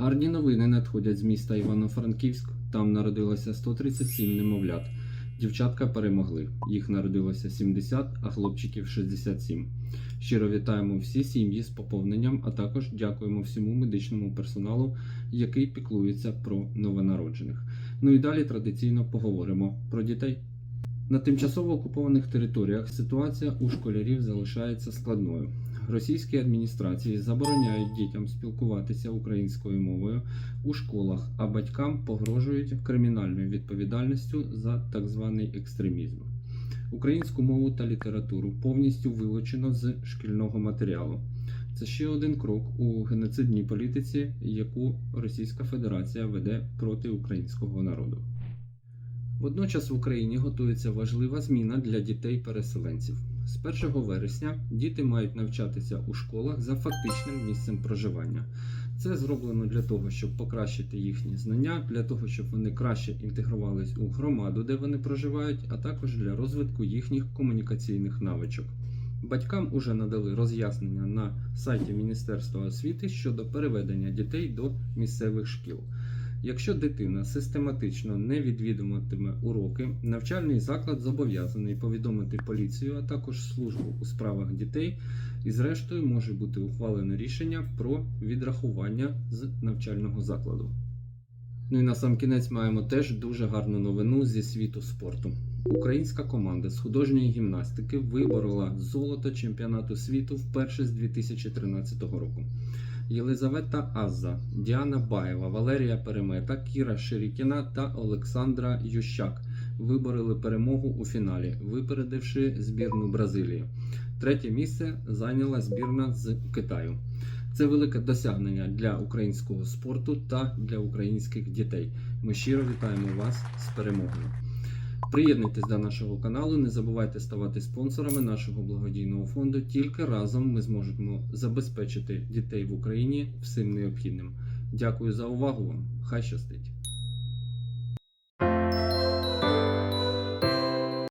Гарні новини надходять з міста Івано-Франківськ. Там народилося 137 немовлят. Дівчатка перемогли. Їх народилося 70, а хлопчиків 67. Щиро вітаємо всі сім'ї з поповненням, а також дякуємо всьому медичному персоналу, який піклується про новонароджених. Ну і далі традиційно поговоримо про дітей. На тимчасово окупованих територіях ситуація у школярів залишається складною. Російські адміністрації забороняють дітям спілкуватися українською мовою у школах, а батькам погрожують кримінальною відповідальністю за так званий екстремізм. Українську мову та літературу повністю вилучено з шкільного матеріалу. Це ще один крок у геноцидній політиці, яку Російська Федерація веде проти українського народу. Водночас в Україні готується важлива зміна для дітей-переселенців. З 1 вересня діти мають навчатися у школах за фактичним місцем проживання. Це зроблено для того, щоб покращити їхні знання, для того, щоб вони краще інтегрувались у громаду, де вони проживають, а також для розвитку їхніх комунікаційних навичок. Батькам уже надали роз'яснення на сайті Міністерства освіти щодо переведення дітей до місцевих шкіл. Якщо дитина систематично не відвідуватиме уроки, навчальний заклад зобов'язаний повідомити поліцію, а також службу у справах дітей, і зрештою може бути ухвалено рішення про відрахування з навчального закладу. Ну і на сам кінець маємо теж дуже гарну новину зі світу спорту. Українська команда з художньої гімнастики виборола золото чемпіонату світу вперше з 2013 року. Єлизавета Азза, Діана Баєва, Валерія Перемета, Кіра Ширікіна та Олександра Ющак вибороли перемогу у фіналі, випередивши збірну Бразилії. Третє місце зайняла збірна з Китаю. Це велике досягнення для українського спорту та для українських дітей. Ми щиро вітаємо вас з перемогою. Приєднуйтесь до нашого каналу, не забувайте ставати спонсорами нашого благодійного фонду. Тільки разом ми зможемо забезпечити дітей в Україні всім необхідним. Дякую за увагу вам. Хай щастить!